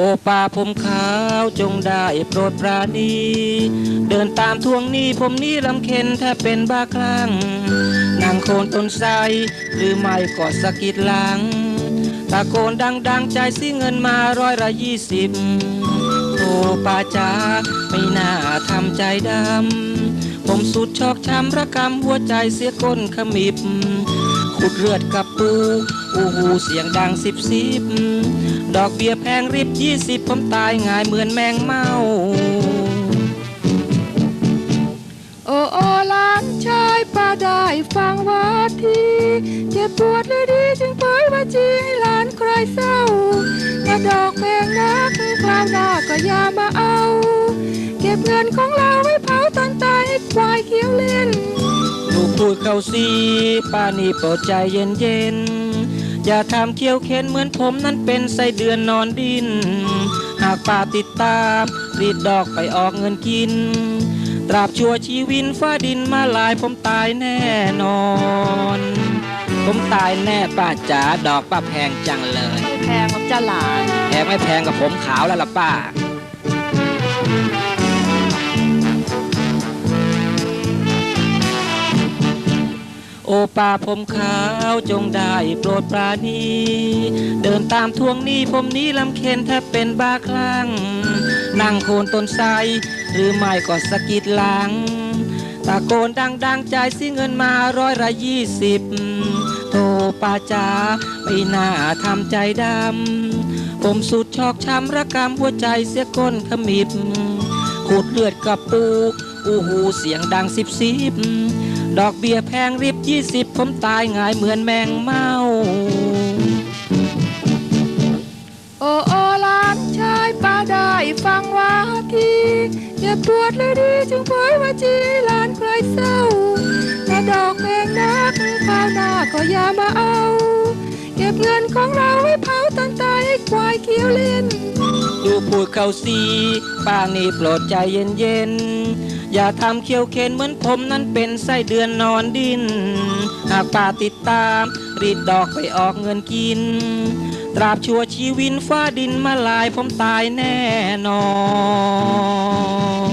โอปาผมขาวจงได้โปรดปราณี เดินตามทวงหนี้ผมนี้ลำเค็นแทบเป็นบ้าคลั่งนั่งโคนต้นไทรหรือไม่ก็สะกิดหลังตะโกนดังๆใจสิเงินมาร้อยละยี่สิบโอปาจ๋าไม่น่าทำใจดำผมสุดชอกช้ำระกำหัวใจเสียก้นขมิบ ขุดเลือดกับปูอูหูเสียงดังสิบสิบดอกเบี้ยแพงริบยี่สิบผมตายง่ายเหมือนแมงเมาโอ้โอหลานชายป้าได้ฟังว่าทีเจ็บปวดหรือดีจึงเผยว่าจีให้หลานใครเศร้าถ้าดอกแพงนักคราวหน้าก็อย่ามาเอา เก็บเงินของเราไว้เผาตอนตายให้ควายเขียวเล่น ลูกพูดเข้าสีป้านี่โปรดใจเย็นเย็นๆอย่าทำเคี้ยวเค้นเหมือนผมนั้นเป็นไส้เดือนนอนดิน หากป้าติดตามรีดดอกไปออกเงินกิน ตราบชั่วชีวินฟ้าดินมาลายผมตายแน่นอน ผมตายแน่ป้าจ๋าดอกป้าแพงจังเลย ไม่แพงหรอกจ้าหลานแพงไม่แพงกับผมขาวแล้วล่ะป้า โอป่าผมขาวจงได้โปรดปราณีเดินตามทวงหนี้ผมนี้ลำเค็นแทบเป็นบ้าคลั่งนั่งโคนต้นไทรหรือไม่ก็สะกิดหลังตะโกนดังๆใจสิเงินมาร้อยละยี่สิบโทป้าจ๋าไม่น่าทำใจดำผมสุดชอกช้ำระกำหัวใจเสียก้นขมิบขูดเลือดกับปูอูหูเสียงดังสิบสิบ ดอกเบี้ยแพงริบยี่สิบผมตายง่ายเหมือนแมงเมาโอ้โอหลานชายป้าได้ฟังว่าทีเจ็บปวดหรือดีจึงเผยว่าจีให้หลานใครเศร้าถ้าดอกแพงนักคราวหน้าก็อย่ามาเอา เก็บเงินของเราไว้เผาตอนตายให้ควายเขียวเล่น ดูพูดเข้าสีป้านี่โปรดใจเย็นเย็นๆ อย่าทำเคี้ยวเค้นเหมือนผมนั้นเป็นไส้เดือนนอนดิน หากป่าติดตาม รีดดอกไปออกเงินกิน ตราบชัวชีวินฟ้าดินมาลายผมตายแน่นอน